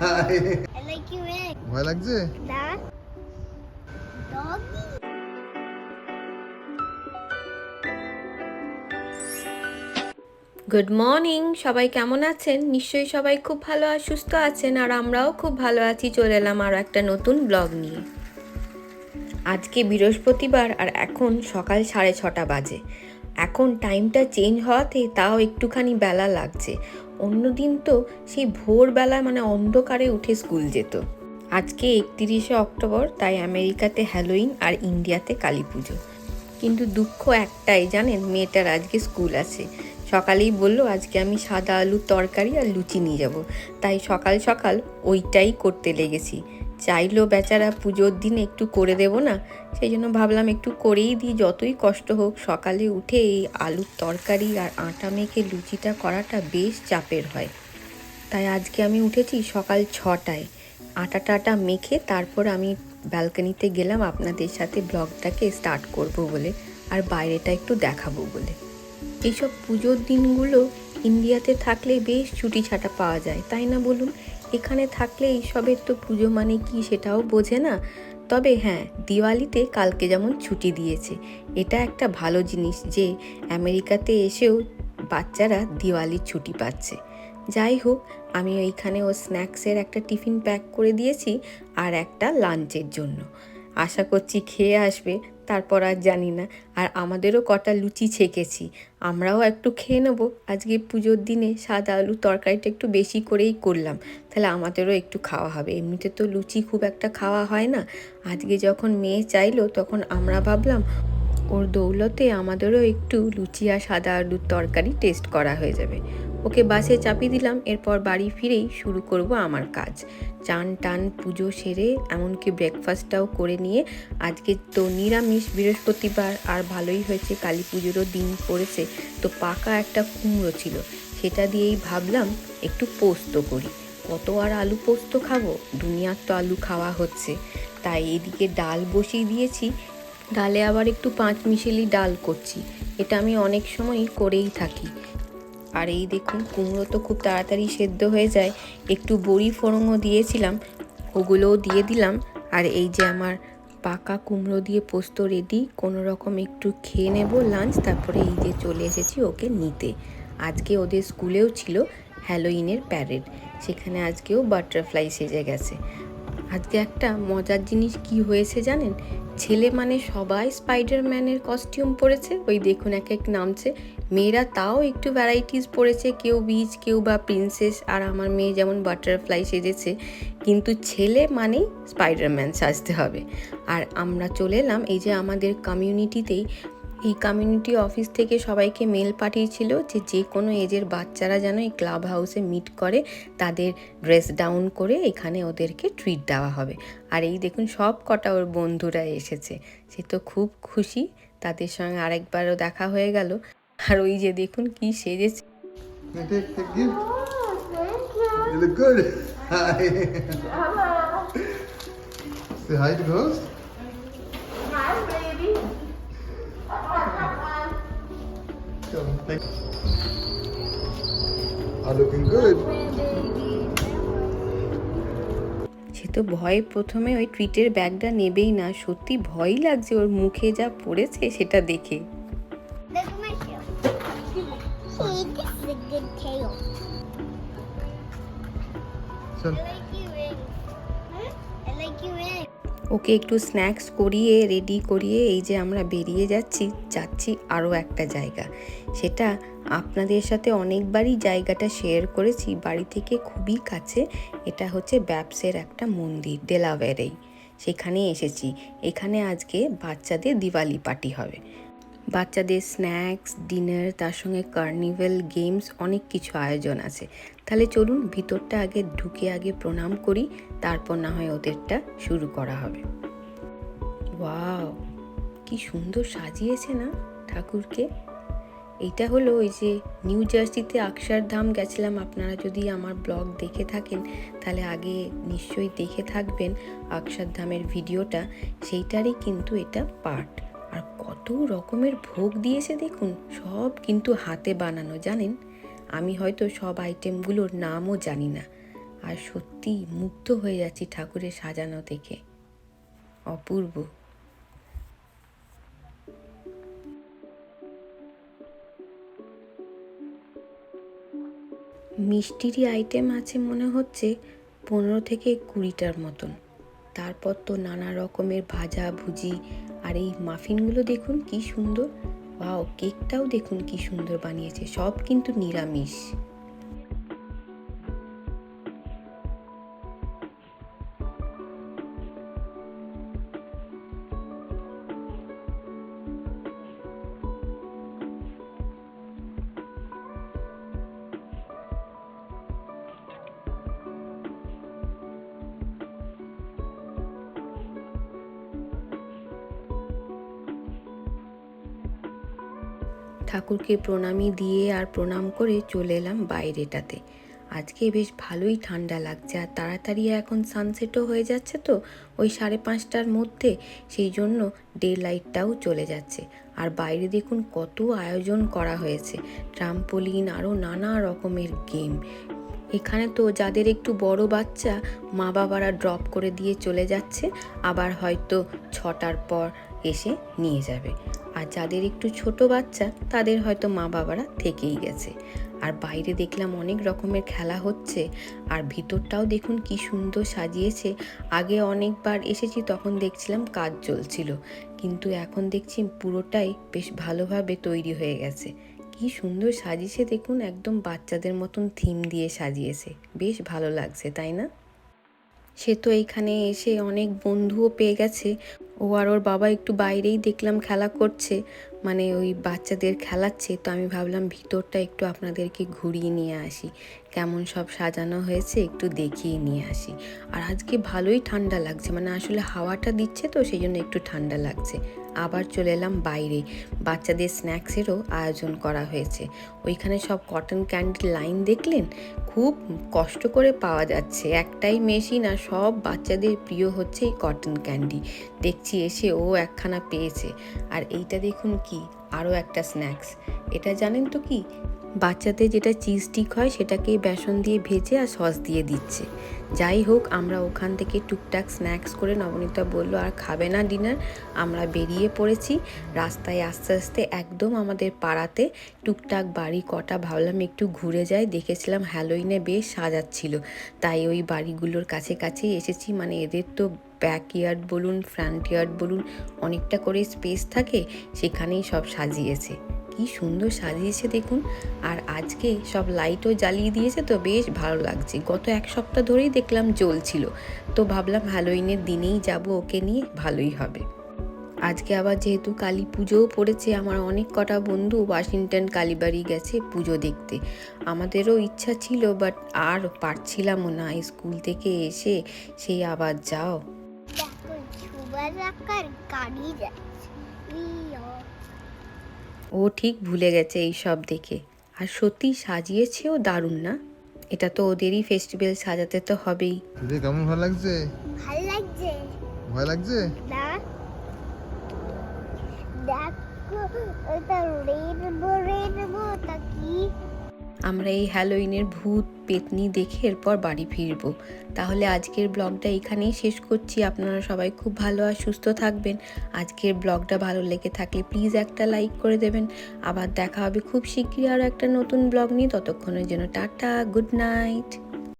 High. ভয় লাগছে. Good morning সবাই কেমন আছেন? নিশ্চয়ই সবাই খুব ভালো আর সুস্থ আছেন আর আমরাও খুব ভালো আছি। চলে এলাম আরও একটা নতুন ব্লগ নিয়ে। আজকে বৃহস্পতিবার আর এখন সকাল সাড়ে ছটা বাজে। এখন টাইমটা চেঞ্জ হওয়াতে তাও একটুখানি বেলা লাগছে। অন্যদিন তো সেই ভোরবেলায় মানে অন্ধকারে উঠে স্কুল যেত। আজকে একত্রিশে অক্টোবর, তাই আমেরিকাতে হ্যালোইন আর ইন্ডিয়াতে কালী পুজো। কিন্তু দুঃখ একটাই, জানেন, মেয়েটার আজকে স্কুল আছে। সকালেই বলল, আজকে আমি সাদা আলুর তরকারি আর লুচি নিয়ে যাব। তাই সকাল সকাল ওইটাই করতে লেগেছি। চাইলো বেচারা পুজোর দিন একটু করে দেব না, সেই জন্য ভাবলাম একটু করেই দিই, যতই কষ্ট হোক। সকালে উঠে এই আলুর তরকারি আর আটা মেখে লুচিটা করাটা বেশ চাপের হয়। তাই আজকে আমি উঠেছি সকাল ছটায়। আটা টাটা মেখে তারপর আমি ব্যালকনিতে গেলাম আপনাদের সাথে ব্লগটাকে স্টার্ট করব বলে আর বাইরেটা একটু দেখাবো বলে। এইসব পুজোর দিনগুলো ইন্ডিয়াতে থাকলে বেশ ছুটি ছাটা পাওয়া যায়, তাই না বলুন? এখানে থাকলে এইসবের তো পুজো মানে কি সেটাও বোঝে না। তবে হ্যাঁ দিওয়ালিতে কালকে যেমন ছুটি দিয়েছে, এটা একটা ভালো জিনিস যে আমেরিকাতে এসেও বাচ্চারা দিওয়ালির ছুটি পাচ্ছে। যাই হোক, আমি ওইখানে ও স্ন্যাক্সের একটা টিফিন প্যাক করে দিয়েছি আর একটা লাঞ্চের জন্য। আশা করছি খেয়ে আসবে। তারপর আর জানি না। আর আমাদেরও কটা লুচি ছেঁকেছি। আমরাও একটু খেয়ে নেব। আজকে পুজোর দিনে সাদা আলু তরকারিটা একটু বেশি করেই করলাম। তাহলে আমাদেরও একটু খাওয়া হবে। এমনিতে তো লুচি খুব একটা খাওয়া হয় না। আজকে যখন মেয়ে চাইলো, তখন আমরা ভাবলাম, ওর দৌলতে আমাদেরও একটু লুচি আর সাদা আলুর তরকারি টেস্ট করা হয়ে যাবে। ওকে বাসে চাপিয়ে দিলাম, এরপর বাড়ি ফিরেই শুরু করব আমার কাজ। চান টান, পুজো সেরে, এমনকি ব্রেকফাস্টটাও করে নিয়ে আজকে তো নিরামিষ বৃহস্পতিবার, আর ভালোই হয়েছে, কালী পুজোরও দিন পড়েছে। তো পাকা একটা কুমড়ো ছিল, সেটা দিয়েই ভাবলাম একটু পোস্ত করি। কত আর আলু পোস্ত খাব? দুনিয়ার তো আলু খাওয়া হচ্ছে। তাই এদিকে ডাল বসিয়ে দিয়েছি, ডালে আবার একটু পাঁচ মিশেলি ডাল করছি। এটা আমি অনেক সময়ই করেই থাকি। আর এই দেখুন, কুমড়ো তো খুব তাড়াতাড়ি সেদ্ধ হয়ে যায়। একটু বড়ি ফোড়নও দিয়েছিলাম, ওগুলোও দিয়ে দিলাম। আর এই যে আমার পাকা কুমড়ো দিয়ে পোস্ত রেডি কোনো রকম একটু খেয়ে নেব লাঞ্চ তারপরে এই যে চলে এসেছি ওকে নিতে। আজকে ওদের স্কুলেও ছিল হ্যালোইনের প্যারেড সেখানে আজকেও বাটারফ্লাই সেজে গেছে। আজকে একটা মজার জিনিস কি হয়েছে জানেন? ছেলে মানে সবাই স্পাইডারম্যানের কস্টিউম পরেছে, ওই দেখুন এক এক নামছে মেয়েরা তাও একটু ভ্যারাইটিস পড়েছে, কেউ বিচ কেউ বা প্রিন্সেস আর আমার মেয়ে যেমন বাটারফ্লাই সেজেছে, কিন্তু ছেলে মানেই স্পাইডারম্যান সাজতে হবে। আর আমরা চলে এলাম এই যে আমাদের কমিউনিটিতেই এই কমিউনিটি অফিস থেকে সবাইকে মেল পাঠিয়েছিল যে যে কোনো এজের বাচ্চারা যেন এই ক্লাব হাউসে মিট করে, তাদের ড্রেস ডাউন করে এখানে ওদেরকে ট্রিট দেওয়া হবে। আর এই দেখুন সব কটা ওর বন্ধুরা এসেছে। সে তো খুব খুশি, তাদের সঙ্গে আরেকবারও দেখা হয়ে গেল। আর ওই যে দেখুন কি সেজেছে। সে তো ভয় প্রথমে ওই ট্রিটের ব্যাগটা নেবেই না। সত্যি ভয় লাগছে ওর মুখে যা পড়েছে সেটা দেখে। This is a good tail. Chal. I like you. Huh? I like you in. ওকে একটু স্ন্যাক্স করিয়ে রেডি করিয়ে এই যে আমরা বেরিয়ে যাচ্ছি যাচ্ছি আরও একটা জায়গা সেটা আপনাদের সাথে অনেকবারই জায়গাটা শেয়ার করেছি বাড়ি থেকে খুবই কাছে এটা হচ্ছে ব্যাপসের একটা মন্দির ডেলাওয়ারেই সেখানে এসেছি এখানে আজকে বাচ্চাদের দিওয়ালি পার্টি হবে বাচ্চাদের স্ন্যাক্স, ডিনার, তার সঙ্গে কার্নিভেল গেমস, অনেক কিছু আয়োজন আছে। তাহলে চলুন ভিতরটা আগে ঢুকে আগে প্রণাম করি, তারপর না হয় ওদেরটা শুরু করা হবে। ওয়াও, কি সুন্দর সাজিয়েছে না ঠাকুরকে? এইটা হলো ওই যে নিউ জার্সিতে আকসার ধাম গেছিলাম, আপনারা যদি আমার ব্লগ দেখে থাকেন, তাহলে আগে নিশ্চয়ই দেখে থাকবেন আকসার ধামের ভিডিওটা। সেইটারই কিন্তু এটা পার্ট। কত রকমের ভোগ দিয়েছে দেখুন, সব কিন্তু হাতে বানানো, জানেন? আমি হয়তো সব আইটেমগুলোর নামও জানি না। আর সত্যি মুগ্ধ হয়ে যাচ্ছি ঠাকুরের সাজানো দেখে। অপূর্ব। মিষ্টিরই আইটেম আছে মনে হচ্ছে পনেরো থেকে কুড়িটার মতন। তারপর তো নানা রকমের ভাজা ভুজি আর এই মাফিনগুলো দেখুন কি সুন্দর। ওয়াও, কেকটাও দেখুন কি সুন্দর বানিয়েছে। সব কিন্তু নিরামিষ। ঠাকুরকে প্রণামী দিয়ে আর প্রণাম করে চলে এলাম বাইরেটাতে। আজকে বেশ ভালোই ঠান্ডা লাগছে আর তাড়াতাড়ি এখন সানসেটও হয়ে যাচ্ছে তো, ওই সাড়ে পাঁচটার মধ্যে সেই জন্য ডে লাইটটাও চলে যাচ্ছে। আর বাইরে দেখুন কত আয়োজন করা হয়েছে ট্রাম্পোলিন আরও নানা রকমের গেম এখানে তো যাদের একটু বড় বাচ্চা, মা বাবারা ড্রপ করে দিয়ে চলে যাচ্ছে, আবার হয়তো ছটার পর এসে নিয়ে যাবে। আর যাদের একটু ছোট বাচ্চা, তাদের হয়তো মা বাবারা থেকেই গেছে। আর বাইরে দেখলাম অনেক রকমের খেলা হচ্ছে, আর ভিতরটাও দেখুন কি সুন্দর সাজিয়েছে। আগে অনেকবার এসেছি, তখন দেখছিলাম কাজ চলছিল, কিন্তু এখন দেখছি পুরোটাই বেশ ভালোভাবে তৈরি হয়ে গেছে। কি সুন্দর সাজিয়েছে দেখুন, একদম বাচ্চাদের মতন থিম দিয়ে সাজিয়েছে। বেশ ভালো লাগছে, তাই না? সে তো এইখানে এসে অনেক বন্ধুও পেয়ে গেছে। ও আর ওর বাবা একটু বাইরেই দেখলাম খেলা করছে মানে ওই বাচ্চাদের খেলাচ্ছে, তো আমি ভাবলাম ভিতরটা একটু আপনাদেরকে ঘুরিয়ে নিয়ে আসি। কেমন সব সাজানো হয়েছে একটু দেখিয়ে নিয়ে আসি। আর আজকে ভালোই ঠান্ডা লাগছে মানে আসলে হাওয়াটা দিচ্ছে তো সেই জন্য একটু ঠান্ডা লাগছে। আবার চলে এলাম বাইরে। বাচ্চাদের স্ন্যাক্সেরও আয়োজন করা হয়েছে। ওইখানে সব কটন ক্যান্ডির লাইন দেখলেন? খুব কষ্ট করে পাওয়া যাচ্ছে। একটাই মেশিন আর সব বাচ্চাদের প্রিয় হচ্ছে এই কটন ক্যান্ডি দেখছি এসে ও একখানা পেয়েছে। আর এইটা দেখুন কি? আরও একটা স্ন্যাক্স এটা জানেন তো কি? বাচ্চাদের যেটা চিজ স্টিক হয় সেটাকে বেসন দিয়ে ভেজে আর সস দিয়ে দিচ্ছে। যাই হোক, আমরা ওখান থেকে টুকটাক স্ন্যাক্স করে নবনীতা বলল, আর খাবে না ডিনার আমরা বেরিয়ে পড়েছি। রাস্তায় আস্তে আস্তে একদম আমাদের পাড়াতে টুকটাক বাড়ি কটা ভাবলাম একটু ঘুরে যাই। দেখেছিলাম হ্যালোইনে বেশ সাজাচ্ছিল। তাই ওই বাড়িগুলোর কাছে কাছেই এসেছি। মানে এদের তো ব্যাক ইয়ার্ড বলুন ফ্রন্ট ইয়ার্ড বলুন, অনেকটা করে স্পেস থাকে, সেখানেই সব সাজিয়েছে। কি সুন্দর সাজিয়েছে দেখুন। আর আজকে সব লাইটও জ্বালিয়ে দিয়েছে তো বেশ ভালো লাগছে। গত এক সপ্তাহ ধরেই দেখলাম জ্বলছিল। তো ভাবলাম হ্যালোইনের দিনেই যাব, ওকে নিয়ে ভালোই হবে। আজকে আবার যেহেতু কালী পুজোও পড়েছে, আমার অনেক কটা বন্ধু ওয়াশিংটন কালীবাড়ি গেছে পুজো দেখতে। আমাদেরও ইচ্ছা ছিল বাট আর পারছিলামও না স্কুল থেকে এসে। সেই আবার যাও। গাড়ি যাচ্ছে। ও ঠিক ভুলে গেছে এই সব দেখে। আর সত্যি সাজিয়েছেও দারুণ না? এটা তো ওদেরই ফেস্টিভ্যাল সাজাতে তো হবেই। কেমন ভালো লাগছে? ভালো লাগছে। ভয় লাগছে? না দেখো ওটা তা কি আমরা এই হ্যালোইনের ভূত পেতনি দেখে এরপর বাড়ি ফিরব। তাহলে আজকের ব্লগটা এখানেই শেষ করছি। আপনারা সবাই খুব ভালো আর সুস্থ থাকবেন। আজকের ব্লগটা ভালো লেগে থাকলে প্লিজ একটা লাইক করে দেবেন। আবার দেখা হবে খুব শীঘ্রই আরও একটা নতুন ব্লগ নিয়ে। ততক্ষণের জন্য টাটা গুড নাইট